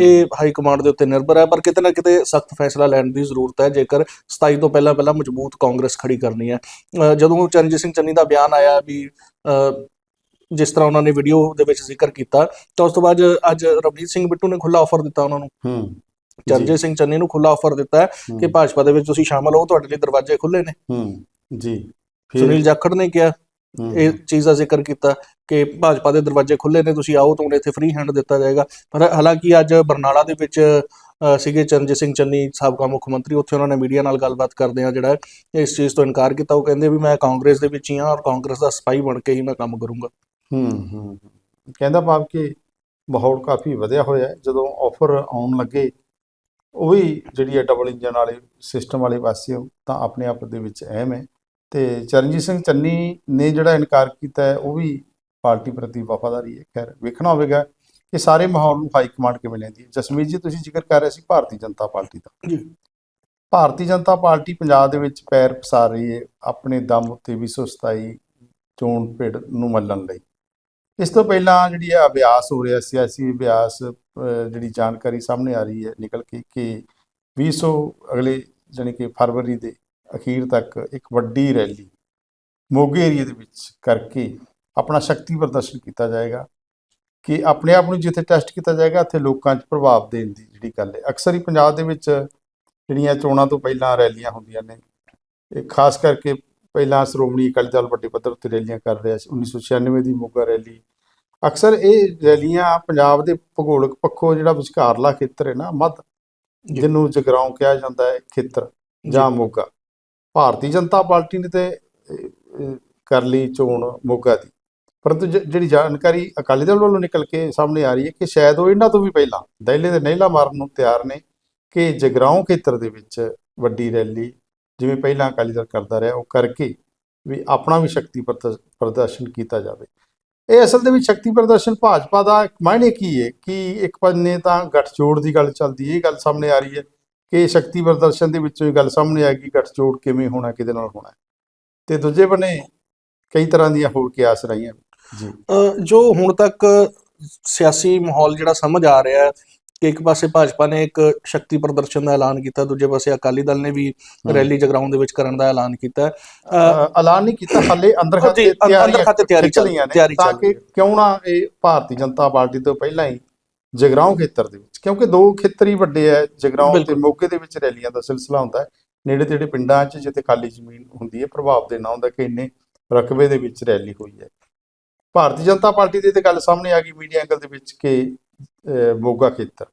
ਇਹ ਹਾਈ ਕਮਾਂਡ ਦੇ ਉੱਤੇ ਨਿਰਭਰ ਹੈ ਪਰ ਕਿਤੇ ਨਾ ਕਿਤੇ ਸਖਤ ਫੈਸਲਾ ਲੈਣ ਦੀ ਜ਼ਰੂਰਤ ਹੈ ਜੇਕਰ 27 ਤੋਂ ਪਹਿਲਾਂ ਪਹਿਲਾਂ ਮਜ਼ਬੂਤ ਕਾਂਗਰਸ ਖੜੀ ਕਰਨੀ ਹੈ। ਜਦੋਂ ਚਰਨਜੀਤ ਸਿੰਘ ਚੰਨੀ ਦਾ ਬਿਆਨ ਆਇਆ ਵੀ ਜਿਸ ਤਰ੍ਹਾਂ ਉਹਨਾਂ ਨੇ ਵੀਡੀਓ ਦੇ ਵਿੱਚ ਜ਼ਿਕਰ ਕੀਤਾ ਤਾਂ ਉਸ ਤੋਂ ਬਾਅਦ ਅੱਜ ਰਵਨੀਤ ਸਿੰਘ ਬਿੱਟੂ ਨੇ ਖੁੱਲਾ ਆਫਰ ਦਿੱਤਾ ਉਹਨਾਂ ਨੂੰ। ਹੂੰ। ਚਰਨਜੀਤ ਸਿੰਘ ਚੰਨੀ ਨੂੰ ਖੁੱਲਾ ਆਫਰ ਦਿੱਤਾ ਕਿ ਭਾਜਪਾ ਦੇ ਵਿੱਚ ਤੁਸੀਂ ਸ਼ਾਮਲ ਹੋ ਤੁਹਾਡੇ ਲਈ ਦਰਵਾਜ਼ੇ ਖੁੱਲੇ ਨੇ। ਹੂੰ। ਜੀ। ਸੁਨੀਲ ਜਾਖੜ ਨੇ ਕਿਹਾ ਇਹ ਚੀਜ਼ ਦਾ ਜ਼ਿਕਰ ਕੀਤਾ ਕਿ ਭਾਜਪਾ ਦੇ ਦਰਵਾਜ਼ੇ ਖੁੱਲੇ ਨੇ ਤੁਸੀਂ ਆਓ ਤੁਹਾਨੂੰ ਇੱਥੇ ਫ੍ਰੀ ਹੈਂਡ ਦਿੱਤਾ ਜਾਏਗਾ। ਪਰ ਹਾਲਾਂਕਿ ਅੱਜ ਬਰਨਾਲਾ ਦੇ ਵਿੱਚ ਸੀਗੇ ਚਰਨਜੀਤ ਸਿੰਘ ਚੰਨੀ ਸਾਬਕਾ ਮੁੱਖ ਮੰਤਰੀ ਉੱਥੇ ਉਹਨਾਂ ਨੇ ਮੀਡੀਆ ਨਾਲ ਗੱਲਬਾਤ ਕਰਦਿਆਂ ਜਿਹੜਾ ਹੈ ਇਸ ਚੀਜ਼ ਤੋਂ ਇਨਕਾਰ ਕੀਤਾ। ਉਹ ਕਹਿੰਦੇ ਵੀ ਮੈਂ ਕਾਂਗਰਸ ਦੇ ਵਿੱਚ ਹੀ ਹਾਂ ਔਰ ਕਾਂਗਰਸ ਦਾ ਸਿਪਾਹੀ ਬਣ ਕੇ ਹੀ ਮੈਂ ਕੰਮ ਕਰੂੰਗਾ। ਹੂੰ ਹੂੰ। ਕਹਿੰਦਾ ਭਾਵ ਕਿ ਮਾਹੌਲ ਕਾਫੀ ਵਧਿਆ ਹੋਇਆ ਹੈ। ਜਦੋਂ ਆਫਰ ਆਉਣ ਲੱਗੇ ਉਹ ਵੀ ਜਿਹੜੀ ਹੈ ਡਬਲ ਇੰਜਨ ਵਾਲੇ ਸਿਸਟਮ ਵਾਲੇ ਪਾਸੇ ਤਾਂ ਆਪਣੇ ਆਪ ਦੇ ਵਿੱਚ ਅਹਿਮ ਹੈ। ਤੇ ਚਰਨਜੀਤ ਸਿੰਘ ਚੰਨੀ ਨੇ ਜਿਹੜਾ ਇਨਕਾਰ ਕੀਤਾ ਹੈ ਉਹ ਵੀ ਪਾਰਟੀ ਪ੍ਰਤੀ ਵਫਾਦਾਰੀ ਹੈ। ਖੈਰ ਵੇਖਣਾ ਹੋਵੇਗਾ ਕਿ ਸਾਰੇ ਮਾਹੌਲ ਨੂੰ ਹਾਈ ਕਮਾਂਡ ਕਿਵੇਂ ਲੈਂਦੀ ਹੈ। ਜਸਮੀਤ ਜੀ ਤੁਸੀਂ ਜ਼ਿਕਰ ਕਰ ਰਹੇ ਸੀ ਭਾਰਤੀ ਜਨਤਾ ਪਾਰਟੀ ਦਾ। ਜੀ। ਭਾਰਤੀ ਜਨਤਾ ਪਾਰਟੀ ਪੰਜਾਬ ਦੇ ਵਿੱਚ ਪੈਰ ਪਸਾਰ ਰਹੀ ਹੈ। ਆਪਣੇ ਦਮ ਉੱਤੇ 227 ਚੋਣ ਭਿੜ ਨੂੰ ਮੱਲਣ ਲਈ। ਇਸ ਤੋਂ ਪਹਿਲਾਂ ਜਿਹੜੀ ਆ ਅਭਿਆਸ ਹੋ ਰਿਹਾ ਸਿਆਸੀ ਅਭਿਆਸ ਜਿਹੜੀ ਜਾਣਕਾਰੀ ਸਾਹਮਣੇ ਆ ਰਹੀ ਹੈ, ਨਿਕਲ ਕੇ ਕਿ 200 ਅਗਲੇ ਜਾਣੀ ਕਿ ਫਰਵਰੀ ਦੇ ਅਖੀਰ ਤੱਕ ਇੱਕ ਵੱਡੀ ਰੈਲੀ ਮੋਗੇ ਏਰੀਆ ਦੇ ਵਿੱਚ ਕਰਕੇ ਆਪਣਾ ਸ਼ਕਤੀ ਪ੍ਰਦਰਸ਼ਨ ਕੀਤਾ ਜਾਏਗਾ, ਕਿ ਆਪਣੇ ਆਪ ਨੂੰ ਜਿੱਥੇ ਟੈਸਟ ਕੀਤਾ ਜਾਏਗਾ, ਉੱਥੇ ਲੋਕਾਂ 'ਚ ਪ੍ਰਭਾਵ ਦੇਣ ਦੀ ਜਿਹੜੀ ਗੱਲ ਹੈ। ਅਕਸਰ ਹੀ ਪੰਜਾਬ ਦੇ ਵਿੱਚ ਜਿਹੜੀਆਂ ਚੋਣਾਂ ਤੋਂ ਪਹਿਲਾਂ ਰੈਲੀਆਂ ਹੁੰਦੀਆਂ ਨੇ, ਇਹ ਖਾਸ ਕਰਕੇ ਪਹਿਲਾਂ ਸ਼੍ਰੋਮਣੀ ਅਕਾਲੀ ਦਲ ਵੱਡੇ ਪੱਧਰ ਉੱਤੇ ਰੈਲੀਆਂ ਕਰ ਰਿਹਾ ਸੀ 1996 ਦੀ ਮੋਗਾ ਰੈਲੀ। ਅਕਸਰ ਇਹ ਰੈਲੀਆਂ ਪੰਜਾਬ ਦੇ ਭੂਗੋਲਿਕ ਪੱਖੋਂ ਜਿਹੜਾ ਵਿਚਕਾਰਲਾ ਖੇਤਰ ਹੈ ਨਾ ਮੱਧ। ਜਿਹਨੂੰ ਜਗਰਾਉਂ ਕਿਹਾ ਜਾਂਦਾ ਹੈ ਖੇਤਰ ਜਾਂ। ਮੋਗਾ। ਭਾਰਤੀ ਜਨਤਾ ਪਾਰਟੀ ਨੇ ਤੇ ਕਰ ਲਈ ਚੋਣ ਮੋਗਾ ਦੀ। ਪਰੰਤੂ ਜਿਹੜੀ ਜਾਣਕਾਰੀ ਅਕਾਲੀ ਦਲ ਵੱਲੋਂ ਨਿਕਲ ਕੇ ਸਾਹਮਣੇ ਆ ਰਹੀ ਹੈ ਕਿ ਸ਼ਾਇਦ ਉਹ ਇਹਨਾਂ ਤੋਂ ਵੀ ਪਹਿਲਾਂ ਦਹਿਲੇ ਦੇ ਨਹਿਲਾ ਮਾਰਨ ਨੂੰ ਤਿਆਰ ਨੇ ਕਿ ਜਗਰਾਉਂ ਖੇਤਰ ਦੇ ਵਿੱਚ ਵੱਡੀ ਰੈਲੀ ਜਿਵੇਂ ਪਹਿਲਾਂ ਅਕਾਲੀ ਦਲ ਕਰਦਾ ਰਿਹਾ ਉਹ ਕਰਕੇ ਵੀ ਆਪਣਾ ਵੀ ਸ਼ਕਤੀ ਪ੍ਰਦ- ਪ੍ਰਦਰਸ਼ਨ ਕੀਤਾ ਜਾਵੇ। ਇਹ ਅਸਲ ਦੇ ਵਿੱਚ ਸ਼ਕਤੀ ਪ੍ਰਦਰਸ਼ਨ ਭਾਜਪਾ ਦਾ ਇੱਕ ਮਾਇਨੇ ਕੀ ਹੈ ਕਿ ਇੱਕ ਬੰਨੇ ਤਾਂ ਗੱਠਜੋੜ ਦੀ ਗੱਲ ਚੱਲਦੀ ਹੈ ਇਹ ਗੱਲ ਸਾਹਮਣੇ ਆ ਰਹੀ ਹੈ ਕਿ ਸ਼ਕਤੀ ਪ੍ਰਦਰਸ਼ਨ ਦੇ ਵਿੱਚੋਂ ਇਹ ਗੱਲ ਸਾਹਮਣੇ ਆ ਗਈ ਗੱਠਜੋੜ ਕਿਵੇਂ ਹੋਣਾ ਕਿਹਦੇ ਨਾਲ ਹੋਣਾ। ਤੇ ਦੂਜੇ ਬੰਨੇ ਕਈ ਤਰ੍ਹਾਂ ਦੀਆਂ ਹੋਰ ਕਿਆਸ ਰਹੀਆਂ। ਜੀ। ਜੋ ਹੁਣ ਤੱਕ ਸਿਆਸੀ ਮਾਹੌਲ ਜਿਹੜਾ ਸਮਝ ਆ ਰਿਹਾ ਹੈ ਕਿ ਇੱਕ ਪਾਸੇ ਭਾਜਪਾ ਨੇ ਇੱਕ ਸ਼ਕਤੀ ਪ੍ਰਦਰਸ਼ਨ ਦਾ ਐਲਾਨ ਕੀਤਾ ਦੂਜੇ ਪਾਸੇ ਅਕਾਲੀ ਦਲ ਨੇ ਵੀ ਰੈਲੀ ਜਗਰਾਉਂ ਦੇ ਵਿੱਚ ਕਰਨ ਦਾ ਐਲਾਨ ਕੀਤਾ ਐਲਾਨ ਨਹੀਂ ਕੀਤਾ ਹਾਲੇ ਅੰਦਰ ਖਾਤੇ ਅੰਦਰ- ਖਾਤੇ ਤਿਆਰੀ ਚੱਲ- ਤਿਆਰੀ ਤਾਂ ਕਿ ਰਹੀ। ਕਿਉਂ ਨਾ ਇਹ ਭਾਰਤੀ ਜਨਤਾ ਪਾਰਟੀ ਤੋਂ ਪਹਿਲਾਂ ਹੀ ਜਗਰਾਉਂ ਖੇਤਰ ਦੇ ਵਿੱਚ ਕਿਉਂਕਿ ਦੋ ਖੇਤਰ ਹੀ ਵੱਡੇ ਆ ਜਗਰਾਉਂ ਤੇ। ਮੋਗੇ ਦੇ ਵਿੱਚ ਰੈਲੀਆਂ ਦਾ ਸਿਲਸਿਲਾ ਹੁੰਦਾ ਹੈ ਨੇੜੇ ਤੇੜੇ ਪਿੰਡਾਂ 'ਚ ਜਿੱਥੇ ਖਾਲੀ ਜ਼ਮੀਨ ਹੁੰਦੀ ਹੈ ਪ੍ਰਭਾਵ ਦੇ ਨਾ ਹੁੰਦਾ ਕਿ ਇੰਨੇ ਰਕਬੇ ਦੇ ਵਿੱਚ ਰੈਲੀ ਹੋਈ ਹੈ ਭਾਰਤੀ ਜਨਤਾ ਪਾਰਟੀ ਦੀ ਤੇ ਗੱਲ ਸਾਹਮਣੇ ਆ ਗਈ ਮੀਡੀਆ ਐਂਗਲ ਦੇ ਵਿੱਚ ਕਿ ਮੋਗਾ ਖੇਤਰ।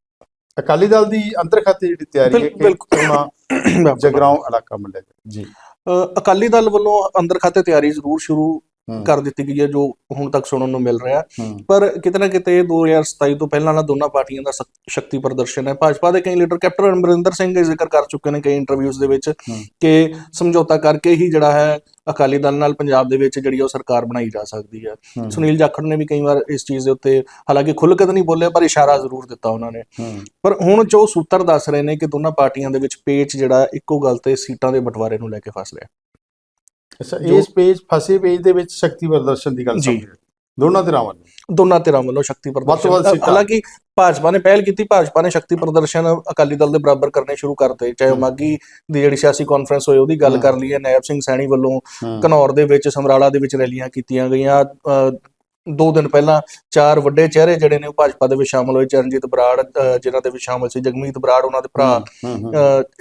ਅਕਾਲੀ ਦਲ ਦੀ ਅੰਦਰ ਖਾਤੇ ਜਿਹੜੀ ਤਿਆਰੀ ਹੈ ਕਿ ਨਾ ਜਗਰਾਉਂ ਇਲਾਕਾ ਮਿਲੇਗਾ ਜੀ। ਅਕਾਲੀ ਦਲ ਵੱਲੋਂ ਅੰਦਰ ਖਾਤੇ ਤਿਆਰੀ ਜ਼ਰੂਰ ਸ਼ੁਰੂ ਕਰ ਦਿੱਤੀ ਗਈ ਹੈ ਜੋ ਹੁਣ ਤੱਕ ਸੁਣਨ ਨੂੰ ਮਿਲ ਰਿਹਾ। ਪਰ ਕਿਤੇ ਨਾ ਕਿਤੇ 2027 ਤੋਂ ਪਹਿਲਾਂ ਨਾ ਦੋਨਾਂ ਪਾਰਟੀਆਂ ਦਾ ਸ਼ਕ- ਸ਼ਕਤੀ ਪ੍ਰਦਰਸ਼ਨ ਹੈ। ਭਾਜਪਾ ਦੇ ਕਈ ਲੀਡਰ ਕੈਪਟਨ ਅਮਰਿੰਦਰ ਸਿੰਘ ਇਹ ਜ਼ਿਕਰ ਕਰ ਚੁੱਕੇ ਨੇ ਕਈ ਇੰਟਰਵਿਊਜ਼ ਦੇ ਵਿੱਚ। ਕਿ ਸਮਝੌਤਾ ਕਰਕੇ ਹੀ ਜਿਹੜਾ ਹੈ ਅਕਾਲੀ ਦਲ ਨਾਲ ਪੰਜਾਬ ਦੇ ਵਿੱਚ ਜਿਹੜੀ ਉਹ ਸਰਕਾਰ ਬਣਾਈ ਜਾ ਸਕਦੀ ਹੈ। ਸੁਨੀਲ ਜਾਖੜ ਨੇ ਵੀ ਕਈ ਵਾਰ ਇਸ ਚੀਜ਼ ਦੇ ਉੱਤੇ ਹਾਲਾਂਕਿ ਖੁੱਲ੍ਹ ਕੇ ਤਾਂ ਨਹੀਂ ਬੋਲਿਆ ਪਰ ਇਸ਼ਾਰਾ ਜ਼ਰੂਰ ਦਿੱਤਾ ਉਹਨਾਂ ਨੇ। ਪਰ ਹੁਣ ਜੋ ਸੂਤਰ ਦੱਸ ਰਹੇ ਨੇ ਕਿ ਦੋਨਾਂ ਪਾਰਟੀਆਂ ਦੇ ਵਿੱਚ ਪੇਚ ਜਿਹੜਾ ਇੱਕੋ ਗੱਲ ਤੇ ਸੀਟਾਂ ਦੇ ਬਟਵਾਰੇ ਨੂੰ ਲੈ ਕੇ ਫਸ ਰਿਹਾ। ਅੱਛਾ ਇਸ ਪੇਜ ਫਸੇ ਪੇਜ ਦੇ ਵਿੱਚ ਸ਼ਕਤੀ ਪ੍ਰਦਰਸ਼ਨ ਦੀ ਗੱਲ। ਸਮਝ ਦੋਨਾਂ ਧਿਰਾਂ ਵੱਲੋਂ ਦੋਨਾਂ ਧਿਰਾਂ ਵੱਲੋਂ ਸ਼ਕਤੀ ਪ੍ਰਦਰਸ਼ਨ। ਹਾਲਾਂਕਿ ਭਾਜਪਾ ਨੇ ਪਹਿਲ ਕੀਤੀ ਭਾਜਪਾ ਨੇ ਸ਼ਕਤੀ ਪ੍ਰਦਰਸ਼ਨ ਅਕਾਲੀ ਦਲ ਦੇ ਬਰਾਬਰ ਕਰਨੇ ਸ਼ੁਰੂ ਕਰਤੇ ਚਾਹੇ। ਮਾਗੀ ਦੀ ਜਿਹੜੀ ਸਿਆਸੀ ਕਾਨਫਰੰਸ ਹੋਈ ਉਹਦੀ ਗੱਲ। ਕਰ ਲਈਏ ਨਾਇਬ ਸਿੰਘ ਸੈਣੀ ਵੱਲੋਂ ਹੂੰ, ਘਨੌਰ ਦੇ ਵਿੱਚ ਸਮਰਾਲਾ ਦੇ ਵਿੱਚ ਰੈਲੀਆਂ ਕੀਤੀਆਂ ਗਈਆਂ ਦੋ ਦਿਨ ਪਹਿਲਾਂ ਚਾਰ ਵੱਡੇ ਚਿਹਰੇ ਜਿਹੜੇ ਨੇ ਉਹ ਭਾਜਪਾ ਦੇ ਵਿੱਚ ਸ਼ਾਮਲ ਹੋਏ ਚਰਨਜੀਤ ਬਰਾੜ ਜਿਨ੍ਹਾਂ ਦੇ ਵਿੱਚ ਸ਼ਾਮਲ ਸੀ ਜਗਮੀਤ ਬਰਾੜ ਉਹਨਾਂ ਦੇ ਭਰਾ।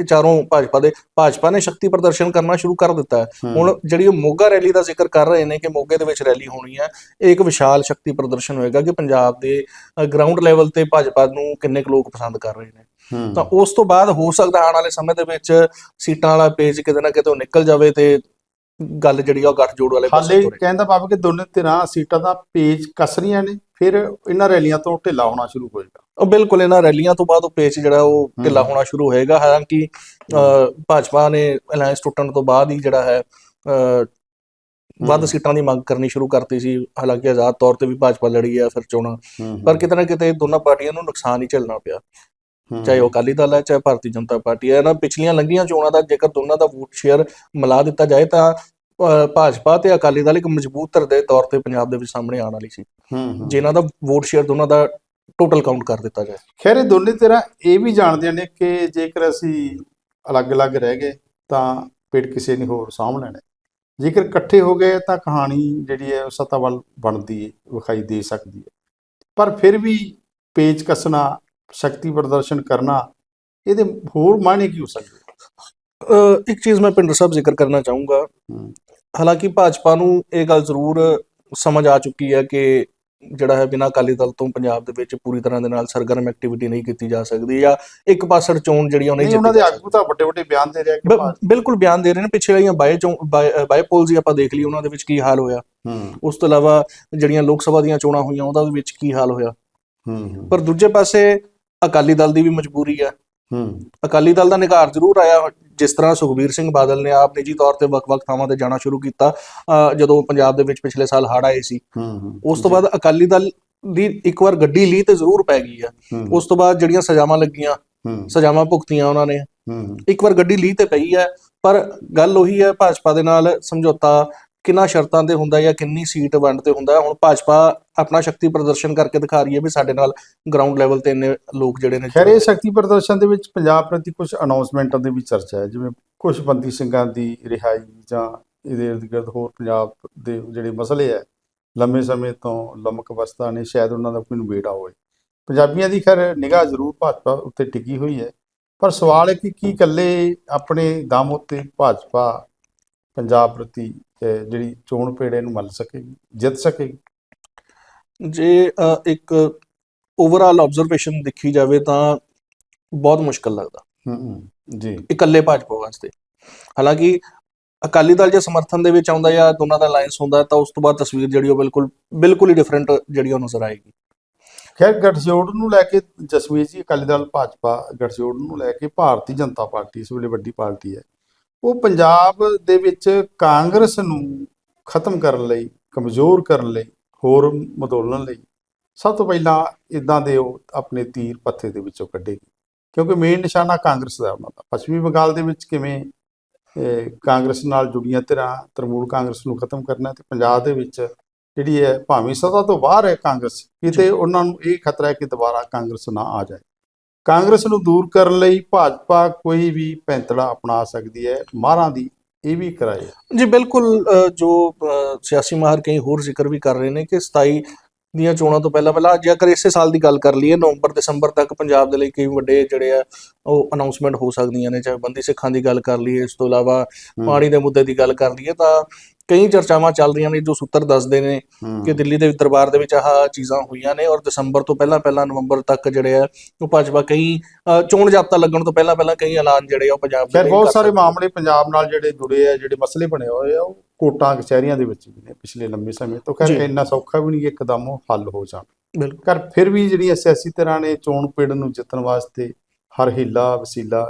ਇਹ ਚਾਰੋਂ ਭਾਜਪਾ ਦੇ ਭਾਜਪਾ ਨੇ ਸ਼ਕਤੀ ਪ੍ਰਦਰਸ਼ਨ ਕਰਨਾ ਸ਼ੁਰੂ ਕਰ ਦਿੱਤਾ ਹੈ। ਹੁਣ ਜਿਹੜੀ ਉਹ ਮੋਗਾ ਰੈਲੀ ਦਾ ਜ਼ਿਕਰ ਕਰ ਰਹੇ ਨੇ ਕਿ ਮੋਗੇ ਦੇ ਵਿੱਚ ਰੈਲੀ ਹੋਣੀ ਹੈ ਇਹ ਇੱਕ ਵਿਸ਼ਾਲ ਸ਼ਕਤੀ ਪ੍ਰਦਰਸ਼ਨ ਹੋਏਗਾ ਕਿ ਪੰਜਾਬ ਦੇ ਗਰਾਊਂਡ ਲੈਵਲ ਤੇ ਭਾਜਪਾ ਨੂੰ ਕਿੰਨੇ ਕੁ ਲੋਕ ਪਸੰਦ ਕਰ ਰਹੇ ਨੇ। ਤਾਂ ਉਸ ਤੋਂ ਬਾਅਦ ਹੋ ਸਕਦਾ ਆਉਣ ਵਾਲੇ ਸਮੇਂ ਦੇ ਵਿੱਚ ਸੀਟਾਂ ਵਾਲਾ ਪੇਜ ਕਿਤੇ ਨਾ ਕਿਤੇ ਨਿਕਲ ਜਾਵੇ ਤੇ ਗੱਲ ਜਿਹੜੀ ਆ ਉਹ ਗੱਠਜੋੜ ਵਾਲੇ ਪਾਸੇ ਹਾਲੇ ਕਹਿੰਦਾ ਭਾਵੇਂ ਕਿ ਦੋਨੇ ਧਿਰਾਂ ਸੀਟਾਂ ਦਾ ਪੇਜ ਕੱਸ ਰਹੀਆਂ ਨੇ ਫਿਰ ਇਹਨਾਂ ਰੈਲੀਆਂ ਤੋਂ ਢਿੱਲਾ ਹੋਣਾ ਸ਼ੁਰੂ ਹੋਏਗਾ ਉਹ ਬਿਲਕੁਲ ਇਹਨਾਂ ਰੈਲੀਆਂ ਤੋਂ ਬਾਅਦ ਉਹ ਪੇਜ ਜਿਹੜਾ ਉਹ ਢਿੱਲਾ ਹੋਣਾ ਸ਼ੁਰੂ ਹੋਏਗਾ। ਹਾਲਾਂਕਿ ਭਾਜਪਾ ਨੇ ਅਲਾਈਅੰਸ ਟੁੱਟਣ ਤੋਂ ਬਾਅਦ ਹੀ ਜਿਹੜਾ ਹੈ ਵੱਧ। ਸੀਟਾਂ ਦੀ ਮੰਗ ਕਰਨੀ ਸ਼ੁਰੂ ਕਰਤੀ ਸੀ। ਹਾਲਾਂਕਿ ਆਜ਼ਾਦ ਤੌਰ ਤੇ ਵੀ ਭਾਜਪਾ ਲੜੀ ਹੈ ਫਿਰ ਚੋਣਾਂ। ਪਰ ਕਿਤੇ ਨਾ ਕਿਤੇ ਦੋਨਾਂ ਪਾਰਟੀਆਂ ਨੂੰ ਨੁਕਸਾਨ ਹੀ ਝੱਲਣਾ ਪਿਆ। ਚਾਹੇ ਉਹ ਅਕਾਲੀ ਦਲ ਹੈ ਚਾਹੇ ਭਾਰਤੀ ਜਨਤਾ ਪਾਰਟੀ ਹੈ ਇਹਨਾਂ ਪਿਛਲੀਆਂ ਲੰਘੀਆਂ ਚੋਣਾਂ ਦਾ ਜੇਕਰ ਦੋਨਾਂ ਦਾ ਵੋਟ ਸ਼ੇਅਰ ਮਿਲਾ ਦਿੱਤਾ ਜਾਏ ਤਾਂ ਭਾਜਪਾ ਤੇ ਅਕਾਲੀ ਦਲ ਇੱਕ ਮਜ਼ਬੂਤ ਧਿਰ ਦੇ ਤੌਰ ਤੇ ਪੰਜਾਬ ਦੇ ਵਿੱਚ ਸਾਹਮਣੇ ਆਉਣ ਵਾਲੀ ਸੀ। ਹੂੰ, ਹੂੰ। ਜੇ ਇਹਨਾਂ ਦਾ ਵੋਟ ਸ਼ੇਅਰ ਦੋਨਾਂ ਦਾ ਟੋਟਲ ਕਾਊਂਟ ਕਰ ਦਿੱਤਾ ਜਾਏ। ਖੈਰ ਇਹ ਦੋਨੇ ਧਿਰਾਂ ਇਹ ਵੀ ਜਾਣਦੇ ਨੇ ਕਿ ਜੇਕਰ ਅਸੀਂ ਅਲੱਗ-ਅਲੱਗ ਰਹਿ ਗਏ ਤਾਂ ਪੇੜ ਕਿਸੇ ਨੇ ਹੋਰ ਸਾਂਭ ਲੈਣਾ। ਜੇਕਰ ਇਕੱਠੇ ਹੋ ਗਏ ਤਾਂ ਕਹਾਣੀ ਜਿਹੜੀ ਹੈ ਸਤਾ ਵੱਲ ਬਣਦੀ ਹੈ ਵਿਖਾਈ ਦੇ ਸਕਦੀ ਹੈ। ਪਰ ਫਿਰ ਵੀ ਪੇਚ ਕੱਸਣਾ ਸ਼ਕਤੀ ਪ੍ਰਦਰਸ਼ਨ ਕਰਨਾ ਇਹਦੇ ਹੋਰ ਮਾਇਨੇ ਕੀ ਹੋ ਸਕਦੇ? ਇੱਕ ਚੀਜ਼ ਮੈਂ ਪਿੰਡਰ ਸਾਹਿਬ ਜ਼ਿਕਰ ਕਰਨਾ ਚਾਹੂੰਗਾ। ਹਾਲਾਂਕਿ ਭਾਜਪਾ ਨੂੰ ਇਹ ਗੱਲ ਜ਼ਰੂਰ ਸਮਝ ਆ ਚੁੱਕੀ ਹੈ ਕਿ ਜਿਹੜਾ ਹੈ ਬਿਨਾਂ ਅਕਾਲੀ ਦਲ ਤੋਂ ਪੰਜਾਬ ਦੇ ਵਿੱਚ ਪੂਰੀ ਤਰ੍ਹਾਂ ਦੇ ਨਾਲ ਸਰਗਰਮ ਐਕਟੀਵਿਟੀ ਨਹੀਂ ਕੀਤੀ ਜਾ ਸਕਦੀ ਜਾਂ ਇੱਕ ਪਾਸੜ ਚੋਣ ਜਿਹੜੀ ਉਹ ਨਹੀਂ ਨਹੀਂ ਉਹਨਾਂ ਜਿੱਤੀ ਦੇ ਆਗੂ ਤਾਂ ਵੱਡੇ-ਵੱਡੇ ਬਿਆਨ ਦੇ ਰਿਹਾ ਕਿ ਬਿਲਕੁਲ ਬਿਆਨ ਦੇ ਰਹੇ ਨੇ ਪਿਛਲੇ ਵਾਲੀਆਂ ਬਾਏ ਬਾਏ ਪੋਲਸ ਹੀ ਆਪਾਂ ਦੇਖ ਲਈ ਉਹਨਾਂ ਦੇ ਵਿੱਚ ਕੀ ਹਾਲ ਹੋਇਆ। ਉਸ ਤੋਂ ਇਲਾਵਾ ਜਿਹੜੀਆਂ ਲੋਕ ਸਭਾ ਦੀਆਂ ਚੋਣਾਂ ਹੋਈਆਂ ਉਹਦਾ ਵਿੱਚ ਕੀ ਹਾਲ ਹੋਇਆ। ਪਰ ਦੂਜੇ ਪਾਸੇ ਅਕਾਲੀ ਦਲ ਦੀ ਵੀ ਮਜਬੂਰੀ ਹੈ ਹੂੰ। ਅਕਾਲੀ ਦਲ ਦਾ ਨਿਘਾਰ ਜ਼ਰੂਰ ਆਇਆ। ਜਿਸ ਤਰ੍ਹਾਂ ਸੁਖਬੀਰ ਸਿੰਘ ਬਾਦਲ ਨੇ ਆਪ ਨਿੱਜੀ ਤੌਰ ਤੇ ਵੱਖ-ਵੱਖ ਥਾਵਾਂ ਤੇ ਜਾਣਾ ਸ਼ੁਰੂ ਕੀਤਾ ਜਦੋਂ ਪੰਜਾਬ ਦੇ ਵਿੱਚ ਪਿਛਲੇ ਸਾਲ ਹੜ੍ਹ ਆਏ ਸੀ। ਉਸ ਤੋਂ ਬਾਅਦ ਅਕਾਲੀ ਦਲ ਦੀ ਇੱਕ ਵਾਰ ਗੱਡੀ ਲਈ ਤੇ ਜ਼ਰੂਰ ਪੈ ਗਈ ਹੂੰ, ਉਸ ਤੋਂ ਬਾਅਦ ਜਿਹੜੀਆਂ ਸਜ਼ਾਵਾਂ ਲੱਗੀਆਂ ਸਜ਼ਾਵਾਂ ਭੁਗਤੀਆਂ ਉਹਨਾਂ ਨੇ। ਇੱਕ ਵਾਰ ਗੱਡੀ ਲਈ ਤੇ ਪਈ ਹੈ ਪਰ ਗੱਲ ਉਹੀ ਹੈ ਭਾਜਪਾ ਦੇ ਨਾਲ ਸਮਝੌਤਾ ਕਿੰਨਾ ਸ਼ਰਤਾਂ ਤੇ ਹੁੰਦਾ ਜਾਂ ਕਿੰਨੀ ਸੀਟ ਵੰਡ ਤੇ ਹੁੰਦਾ, ਹੁਣ ਭਾਜਪਾ ਆਪਣਾ ਸ਼ਕਤੀ ਪ੍ਰਦਰਸ਼ਨ ਕਰਕੇ ਦਿਖਾ ਰਹੀ ਹੈ ਵੀ ਸਾਡੇ ਨਾਲ ਗਰਾਊਂਡ ਲੈਵਲ ਤੇ ਇੰਨੇ ਲੋਕ ਜਿਹੜੇ ਨੇ ਖੈਰ, ਇਹ ਸ਼ਕਤੀ ਪ੍ਰਦਰਸ਼ਨ ਦੇ ਵਿੱਚ ਪੰਜਾਬ ਪ੍ਰਤੀ ਕੁਝ ਅਨਾਉਂਸਮੈਂਟਾਂ ਦੀ ਵੀ ਚਰਚਾ ਹੈ, ਜਿਵੇਂ ਕੁਝ ਬੰਦੀ ਸਿੰਘਾਂ ਦੀ ਰਿਹਾਈ ਜਾਂ ਇਹਦੇ ਇਰਦ ਗਿਰਦ ਹੋਰ ਪੰਜਾਬ ਦੇ ਜਿਹੜੇ ਮਸਲੇ ਹੈ, ਲੰਮੇ ਸਮੇਂ ਤੋਂ ਲਮਕ ਅਵਸਥਾ ਨੇ, ਸ਼ਾਇਦ ਉਹਨਾਂ ਦਾ ਕੋਈ ਨਿਬੇੜਾ ਹੋਵੇ। ਪੰਜਾਬੀਆਂ ਦੀ ਖੈਰ, ਨਿਗਾਹ ਜ਼ਰੂਰ ਭਾਜਪਾ ਉੱਤੇ ਟਿਕੀ ਹੋਈ ਹੈ, ਪਰ ਸਵਾਲ ਹੈ ਕਿ ਕੀ ਇਕੱਲੇ ਆਪਣੇ ਦਮ ਉੱਤੇ ਭਾਜਪਾ ਪੰਜਾਬ ਪ੍ਰਤੀ ਜਿਹੜੀ ਚੋਣ ਪੇੜੇ ਨੂੰ ਮੱਲ ਸਕੇਗੀ ਜਿੱਤ ਸਕੇਗੀ? ਜੇ ਇੱਕ ਓਵਰਆਲ ਆਬਜ਼ਰਵੇਸ਼ਨ ਦੇਖੀ ਜਾਵੇ ਤਾਂ ਬਹੁਤ ਮੁਸ਼ਕਲ ਲੱਗਦਾ। ਹੂੰ ਹੂੰ ਜੀ। ਇਕੱਲੇ ਭਾਜਪਾ ਵਾਸਤੇ। ਹਾਲਾਂਕਿ ਅਕਾਲੀ ਦਲ ਜੇ ਸਮਰਥਨ ਦੇ ਵਿੱਚ ਆਉਂਦਾ ਜਾਂ ਦੋਨਾਂ ਦਾ ਅਲਾਈਅੰਸ ਹੁੰਦਾ ਤਾਂ ਉਸ ਤੋਂ ਬਾਅਦ ਤਸਵੀਰ ਜਿਹੜੀ ਉਹ ਬਿਲਕੁਲ ਬਿਲਕੁਲ ਹੀ ਡਿਫਰੈਂਟ ਜਿਹੜੀ ਉਹ ਨਜ਼ਰ ਆਏਗੀ। ਖੈਰ ਗੱਠਜੋੜ ਨੂੰ ਲੈ ਕੇ ਜਸਵੀਰ ਜੀ ਅਕਾਲੀ ਦਲ ਭਾਜਪਾ ਗੱਠਜੋੜ ਨੂੰ ਲੈ ਕੇ ਭਾਰਤੀ ਜਨਤਾ ਪਾਰਟੀ ਇਸ ਵੇਲੇ ਵੱਡੀ ਪਾਰਟੀ ਹੈ। ਉਹ ਪੰਜਾਬ ਦੇ ਵਿੱਚ ਕਾਂਗਰਸ ਨੂੰ ਖਤਮ ਕਰਨ ਲਈ ਕਮਜ਼ੋਰ ਕਰਨ ਲਈ ਹੋਰ ਮਦੋਲਣ ਲਈ ਸਭ ਤੋਂ ਪਹਿਲਾਂ ਇਦਾਂ ਦੇ ਉਹ ਆਪਣੇ ਤੀਰ ਪੱਥੇ ਦੇ ਵਿੱਚੋਂ ਕੱਢੇਗੀ। ਕਿਉਂਕਿ ਮੇਨ ਨਿਸ਼ਾਨਾ ਕਾਂਗਰਸ ਦਾ ਉਹਨਾਂ ਦਾ। ਪੱਛਮੀ ਬੰਗਾਲ ਦੇ ਵਿੱਚ ਕਿਵੇਂ ਕਾਂਗਰਸ ਨਾਲ ਜੁੜੀਆਂ ਧਿਰਾਂ ਤ੍ਰਿਣਮੂਲ ਕਾਂਗਰਸ ਨੂੰ ਖਤਮ ਕਰਨਾ ਤੇ ਪੰਜਾਬ ਦੇ ਵਿੱਚ ਜਿਹੜੀ ਹੈ ਭਾਵੇਂ ਸਦਾ ਤੋਂ ਬਾਹਰ ਹੈ ਕਾਂਗਰਸ ਕਿਤੇ ਉਹਨਾਂ ਨੂੰ ਇਹ ਖਤਰਾ ਹੈ ਕਿ ਦੁਬਾਰਾ ਕਾਂਗਰਸ ਨਾ ਆ ਜਾਏ। ਕਾਂਗਰਸ ਨੂੰ ਦੂਰ ਕਰਨ ਲਈ ਭਾਜਪਾ ਕੋਈ ਵੀ ਪੈਂਤੜਾ ਅਪਣਾ ਸਕਦੀ ਹੈ। ਮਾਰਾਂ ਦੀ ਇਹ ਵੀ ਕਰਾਏ ਜੀ ਬਿਲਕੁਲ ਅ, ਜੋ ਅ, ਸਿਆਸੀ ਮਾਹਰ ਕਈ ਹੋਰ ਜ਼ਿਕਰ ਵੀ ਕਰ ਰਹੇ ਨੇ ਕਿ 27 ਦੀਆਂ ਚੋਣਾਂ ਤੋਂ ਪਹਿਲਾਂ ਪਹਿਲਾਂ ਜੇਕਰ ਇਸੇ ਸਾਲ ਦੀ ਗੱਲ ਕਰ ਲਈਏ ਨਵੰਬਰ ਦਸੰਬਰ ਤੱਕ ਪੰਜਾਬ ਦੇ ਲਈ ਕਈ ਵੱਡੇ ਜਿਹੜੇ ਆ ਉਹ ਅਨਾਉਂਸਮੈਂਟ ਹੋ ਸਕਦੀਆਂ ਨੇ ਚਾਹੇ ਬੰਦੀ ਸਿੱਖਾਂ ਦੀ ਗੱਲ ਕਰ ਲਈਏ ਇਸ ਤੋਂ ਇਲਾਵਾ ਪਾਣੀ ਦੇ ਮੁੱਦੇ ਦੀ ਗੱਲ ਕਰ ਲਈਏ ਤਾਂ ਕਈ ਚਰਚਾਵਾਂ ਚੱਲ ਰਹੀਆਂ ਨੇ ਜੋ ਸੂਤਰ ਦੱਸਦੇ ਨੇ ਕਿ ਦਿੱਲੀ ਦੇ ਦਰਬਾਰ ਦੇ ਵਿੱਚ ਆਹ ਚੀਜ਼ਾਂ ਹੋਈਆਂ ਨੇ ਔਰ ਦਸੰਬਰ ਤੋਂ ਪਹਿਲਾਂ ਪਹਿਲਾਂ ਨਵੰਬਰ ਤੱਕ ਜਿਹੜੇ ਆ ਉਹ ਭਾਜਪਾ ਕਈ ਚੋਣ ਜਾਬਤਾ ਲੱਗਣ ਤੋਂ ਪਹਿਲਾਂ ਪਹਿਲਾਂ ਕਈ ਐਲਾਨ ਜਿਹੜੇ ਆ ਪੰਜਾਬ ਦੇ ਬਹੁਤ ਸਾਰੇ। ਮਾਮਲੇ ਪੰਜਾਬ ਨਾਲ ਜਿਹੜੇ ਜੁੜੇ ਆ ਜਿਹੜੇ ਮਸਲੇ ਬਣੇ ਹੋਏ ਆ ਉਹ ਕੋਟਾਂ ਕਚਹਿਰੀਆਂ ਦੇ ਵਿੱਚ ਵੀ ਨੇ ਪਿਛਲੇ ਲੰਬੇ ਸਮੇਂ ਤੋਂ। ਖੈਰ। ਇੰਨਾ ਸੌਖਾ ਵੀ ਨਹੀਂ ਇੱਕਦਮ ਹੱਲ ਹੋ ਜਾਣ। ਬਿਲਕੁਲ। ਫਿਰ ਵੀ ਜਿਹੜੀਆਂ ਸਿਆਸੀ ਧਿਰਾਂ ਨੇ ਚੋਣ ਪੇੜ ਨੂੰ ਜਿੱਤਣ ਵਾਸਤੇ ਹਰ ਹੀਲਾ ਵਸੀਲਾ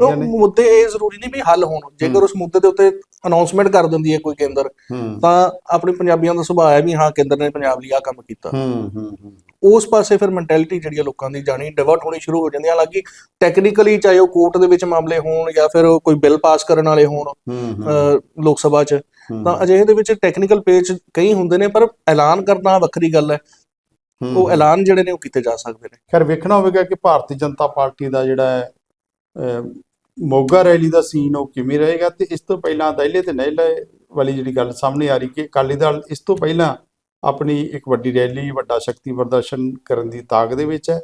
ਉਹ ਨੇ। ਮੁੱਦੇ ਇਹ ਜ਼ਰੂਰੀ ਨਹੀਂ ਵੀ ਹੱਲ ਹੋਣ ਜੇਕਰ ਉਸ ਮੁੱਦੇ ਦੇ ਉੱਤੇ ਅਨਾਉਂਸਮੈਂਟ ਕਰ ਦਿੰਦੀ ਹੈ ਕੋਈ ਕੇਂਦਰ ਤਾਂ ਆਪਣੇ ਪੰਜਾਬੀਆਂ ਦਾ ਸੁਭਾਅ ਹੈ ਵੀ ਹਾਂ ਕੇਂਦਰ ਨੇ ਪੰਜਾਬ ਲਈ ਆਹ ਕੰਮ ਕੀਤਾ। ਹੂੰ ਹੂੰ ਉਸ ਪਾਸੇ ਫਿਰ ਮੈਂਟੈਲਿਟੀ ਜਿਹੜੀ ਲੋਕਾਂ ਦੀ ਜਾਣੀ ਡਿਵਰਟ ਹੋਣੀ ਸ਼ੁਰੂ ਹੋ ਜਾਂਦੀ ਹੈ ਹਾਲਾਂਕਿ ਟੈਕਨੀਕਲੀ ਚਾਹੇ ਉਹ ਕੋਰਟ ਦੇ ਵਿੱਚ ਮਾਮਲੇ ਹੋਣ ਜਾਂ ਫਿਰ ਕੋਈ ਬਿੱਲ ਪਾਸ ਕਰਨ ਵਾਲੇ ਹੋਣ ਲੋਕ ਸਭਾ 'ਚ ਤਾਂ ਅਜਿਹੇ ਦੇ ਵਿੱਚ ਟੈਕਨੀਕਲ ਪੇਜ ਕਈ ਹੁੰਦੇ ਨੇ ਪਰ ਐਲਾਨ ਕਰਨਾ ਵੱਖਰੀ ਗੱਲ ਹੂੰ, ਉਹ ਐਲਾਨ ਜਿਹੜੇ ਨੇ ਉਹ ਕੀਤੇ ਜਾ ਸਕਦੇ ਨੇ। ਖੈਰ ਵੇਖਣਾ ਹੋਵੇਗਾ ਕਿ ਭਾਰਤੀ ਜਨਤਾ ਪਾਰਟੀ ਦਾ ਜਿਹੜਾ ਮੋਗਾ ਰੈਲੀ ਦਾ ਸੀਨ ਉਹ ਕਿਵੇਂ ਰਹੇਗਾ ਤੇ ਇਸ ਤੋਂ ਪਹਿਲਾਂ ਦਹਿਲੇ ਤੇ ਨਹਿਲੇ ਵਾਲੀ ਜਿਹੜੀ ਗੱਲ ਸਾਹਮਣੇ ਆ ਰਹੀ ਕਿ ਅਕਾਲੀ ਦਲ ਇਸ ਤੋਂ ਪਹਿਲਾਂ ਆਪਣੀ ਇੱਕ ਵੱਡੀ ਰੈਲੀ ਵੱਡਾ ਸ਼ਕਤੀ ਪ੍ਰਦਰਸ਼ਨ ਕਰਨ ਦੀ ਤਾਕ ਦੇ ਵਿੱਚ ਹੈ।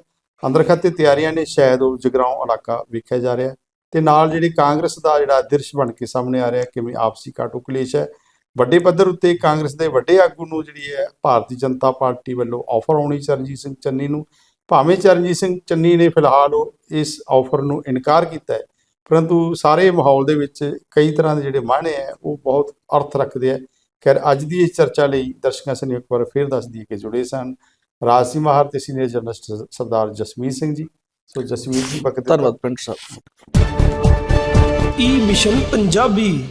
ਅੰਦਰ ਖਾਤੇ ਤਿਆਰੀਆਂ ਨੇ ਸ਼ਾਇਦ ਉਹ ਜਗਰਾਉਂ ਇਲਾਕਾ ਵੇਖਿਆ ਜਾ ਰਿਹਾ ਤੇ ਨਾਲ ਜਿਹੜੀ ਕਾਂਗਰਸ ਦਾ ਜਿਹੜਾ ਦ੍ਰਿਸ਼ ਬਣ ਕੇ ਸਾਹਮਣੇ ਆ ਰਿਹਾ ਕਿਵੇਂ ਆਪਸੀ ਕਾਟੋ ਕਲੇਸ਼ ਹੈ ਵੱਡੇ ਪੱਧਰ ਉੱਤੇ ਕਾਂਗਰਸ ਦੇ ਵੱਡੇ ਆਗੂ ਨੂੰ ਜਿਹੜੀ ਹੈ ਭਾਰਤੀ ਜਨਤਾ ਪਾਰਟੀ ਵੱਲੋਂ ਆਫਰ ਆਉਣੀ ਚਰਨਜੀਤ ਸਿੰਘ ਚੰਨੀ ਨੂੰ। ਭਾਵੇਂ ਚਰਨਜੀਤ ਸਿੰਘ ਚੰਨੀ ਨੇ ਫਿਲਹਾਲ ਇਸ ਆਫਰ ਨੂੰ ਇਨਕਾਰ ਕੀਤਾ ਹੈ ਪਰੰਤੂ ਸਾਰੇ ਮਾਹੌਲ ਦੇ ਵਿੱਚ ਕਈ ਤਰ੍ਹਾਂ ਦੇ ਜਿਹੜੇ ਮਾਹਨੇ ਆ ਉਹ ਬਹੁਤ ਅਰਥ ਰੱਖਦੇ ਆ ਖੈਰ ਅੱਜ ਦੀ ਇਸ ਚਰਚਾ ਲਈ ਦਰਸ਼ਕਾਂ ਸਨ ਇੱਕ ਵਾਰ ਫੇਰ ਦੱਸ ਦਈਏ ਕਿ ਜੁੜੇ ਸਨ ਰਾਜਸੀ ਮਾਹਰ ਤੇ senior journalist Sardar Jasmeet Singh ji. So Jasmeet ਜੀ ਬਖਤ ਧੰਨਵਾਦ ਪਿੰਡ ਸਾਹਿਬ। ਈ ਮਿਸ਼ਨ ਪੰਜਾਬੀ।